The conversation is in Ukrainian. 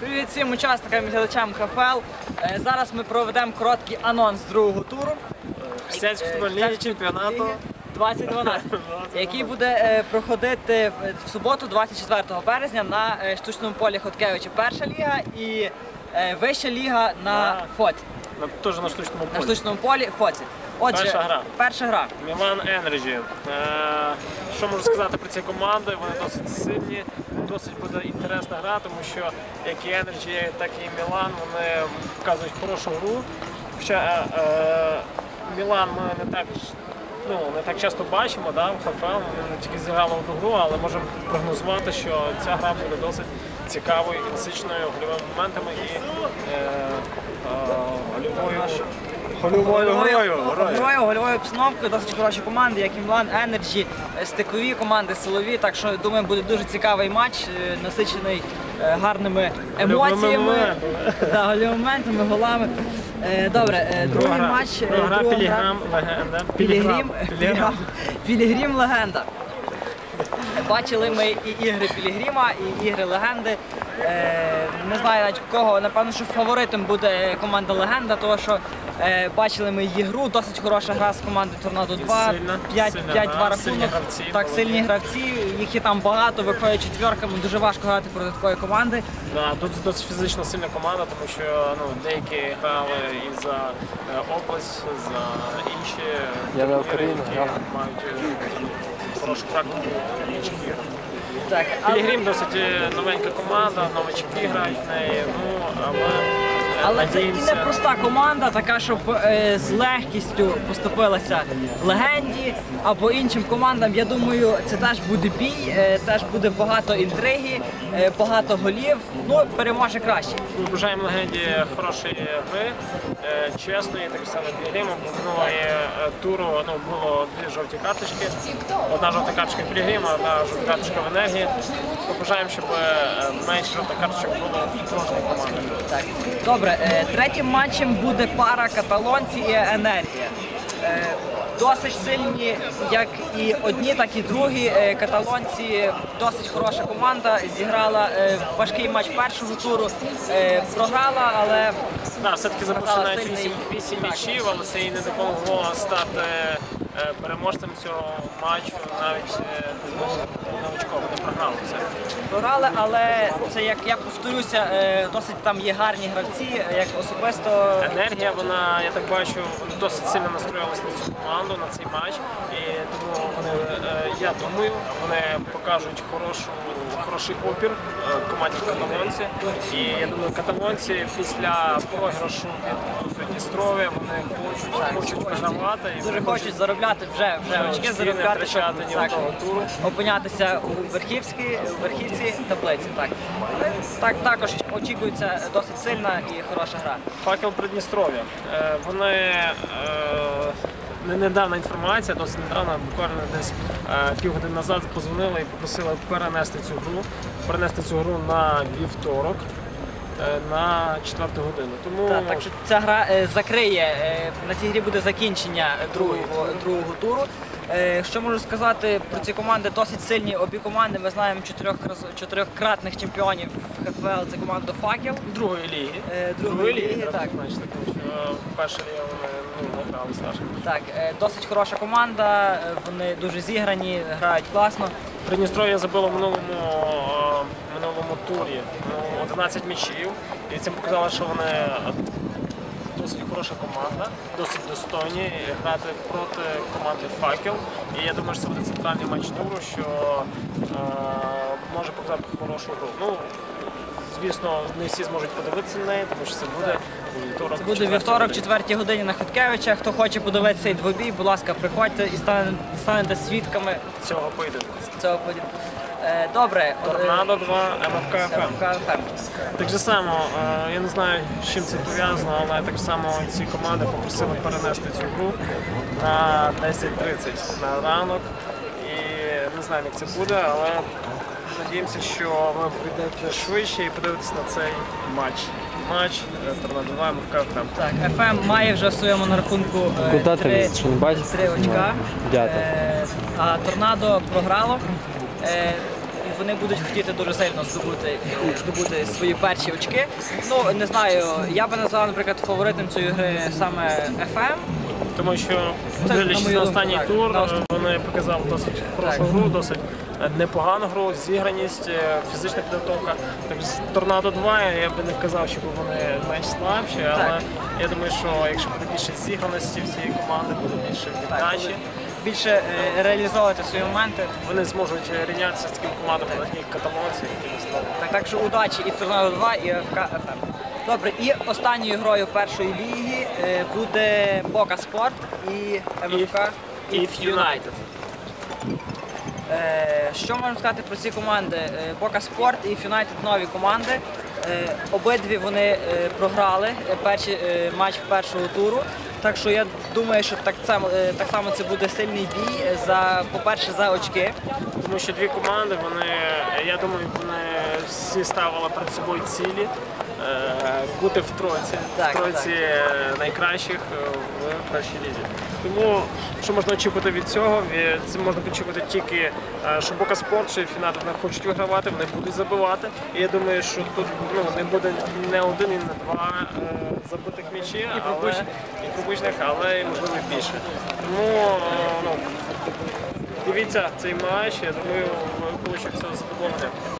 Привіт всім учасникам і глядачам КФЛ. Е, Зараз ми проведемо короткий анонс другого туру. Християнської футбольної ліги чемпіонату. 2012, який буде е, проходити в- суботу, 24 березня, на е, штучному полі Хоткевича перша ліга і е, вища ліга на На Фоці. На, теж на штучному На полі. штучному полі Фоці. Отже, Перша гра. Перша гра. Мілан Енерджі. Е, що можу сказати про ці команди? Вони досить сильні, досить буде інтересна гра, тому що як і Енерджі, так і Мілан вони показують хорошу гру. Хоча е, е, Мілан ми не так. Ну, не так часто бачимо, да, в ХФЛ, вони не тільки зіграли одну гру, але можемо прогнозувати, що ця гра буде досить цікавою і насиченою гольовими моментами і е, е, гольовою гольовою обстановкою, досить хороші команди, як і Мілан, Енерджі, е, стикові команди, силові. Так що думаю, буде дуже цікавий матч, е, насичений е, гарними емоціями, да, гольовими моментами, голами. Добре, другий матч. гра Піліграм, легенда. Пілігрім, Пілігрім, легенда. Бачили ми і ігри Пілігріма, і ігри легенди. Не знаю навіть кого, напевно, що фаворитом буде команда Легенда, тому що бачили ми її гру, досить хороша гра з команди Торнадо 2, Сильна, 5, сильна 5 гра, 2 сильні рахунок. гравці Так, сильні гравці, їх і там багато, виходять четверками, дуже важко грати проти такої команди. Да, тут досить фізично сильна команда, тому що ну, деякі грали і за е, область, за інші Я на турніри, Україну які грав. мають е, хорошу практику інших іграх. Пілігрім досить е, новенька команда, новачки грають в неї, ну, але, е, Але це і не проста команда, така, щоб е, з легкістю поступилася легенді або іншим командам. Я думаю, це теж буде бій, е, теж буде багато інтриги, багато голів. Ну, переможе краще. Бажаємо легенді хорошої гри, е, чесної, так само. Бо Минулої е, туру ну, було дві жовті карточки. Одна жовта карточка Пілігрима, одна жовта карточка в енергії. Бажаємо, щоб е, менше жовтих карточок було в кожній команді. Так. Добре, е, третім матчем буде пара каталонці і енергія. Е, Досить сильні, як і одні, так і другі. Е, Каталонці досить хороша команда. Зіграла е, важкий матч першого туру, програла, але Так, все-таки забувши Показала навіть сильний- 8, 8 м'ячів, але це їй не допомогло стати переможцем цього матчу, навіть е, не програли все. програли, але це як я повторюся, е, досить там є гарні гравці, е, як особисто Енергія, вона, я так бачу, вони досить сильно настроїлися на цю команду, на цей матч. І тому вони, е, я думаю, вони покажуть хорошу, хороший опір е, команді каталонці. І я думаю, каталонці після програшу від Придністров'я вони хочуть, хочуть програвати і дуже хочуть заробляти вже вже Очки заробляти, щоб так, опинятися у верхівській у верхівці таблиці. Так так також очікується досить сильна і хороша гра. Факел Придністров'я. Е, Вони е, не недавна інформація, досить недавно, буквально десь е, півгодини назад позвонили і попросили перенести цю гру, перенести цю гру на вівторок. Е, На четверту годину. Тому Та, так що ця гра е, закриє е, на цій грі буде закінчення другого другого туру. Е, що можу сказати про ці команди? Досить сильні обі команди. Ми знаємо чотирьох раз- чотирьохкратних чемпіонів ХФЛ. Це команда Факел. другої ліги. Е, другої ліги, треба так. зазначити, тому що перша ліга вони ну, не грали старше. Так, е, досить хороша команда. е, Вони дуже зіграні, грають класно. Придністров'я забило в минулому, минулому турі ну, 11 м'ячів. І цим показало, що вони е, досить хороша команда, досить достойні грати проти команди Факел. І я думаю, що це буде центральний матч туру, що е, може показати хорошу гру. Ну, звісно, не всі зможуть подивитися на неї, тому що це буде. Це буде вівторок, четвертій годині на Хоткевича. Хто хоче подивитися цей двобій, будь ласка, приходьте і стане- станете свідками цього поєдинку. цього поєдинку. Е, Добре, Торнадо 2, МФК ФМ. Так же само, е, я не знаю, з чим це пов'язано, але так само ці команди попросили перенести цю гру на 10.30 на ранок. І не знаємо, як це буде, але надіємося, що ви прийдете швидше і подивитесь на цей матч. Матч Торнадо 2 МФК ФМ. Так, ФМ має вже в своєму на рахунку е, три, ти що не бачиш? три очка. Дякую. Е, а торнадо програло. Е, вони будуть хотіти дуже сильно здобути, здобути свої перші очки. Ну не знаю, я би назвав, наприклад, фаворитом цієї гри саме FM. Тому що дивлячись на останній тур, На вони показали досить хорошу гру, досить непогану гру, зіграність, е, фізична підготовка. Так з Торнадо 2 я би не казав, що вони менш слабші, але Так. я думаю, що якщо буде більше зіграності всієї команди, буде більше віддачі, Більше е, реалізовувати свої моменти. вони зможуть рівнятися з такими командами, як каталонці, які слабі. Так, так що удачі і Торнадо 2, і ФК ФМ. Добре, і останньою грою першої ліги е, буде Бока Спорт і МФК If United. Е, Що можна сказати про ці команди? Е, Бока Спорт і Юнайтед нові команди. Е, Обидві вони е, програли е, перший е, матч першого туру. Так що я думаю, що так само, е, це буде сильний бій е, по-перше, за очки. Тому що дві команди, вони, я думаю, вони всі ставили перед собою цілі е, бути в тройці, Так, в тройці найкращих е, в першій лізі. Тому що можна очікувати від цього? Це можна очікувати тільки, е, що Бока Спорт, що Фінати не хочуть вигравати, вони будуть забивати. І я думаю, що тут ну, не буде не один і не два забитих м'ячі, і пропущених, але і можливо більше. Тому ну, Дивіться цей матч, я думаю, ви цього задоволення.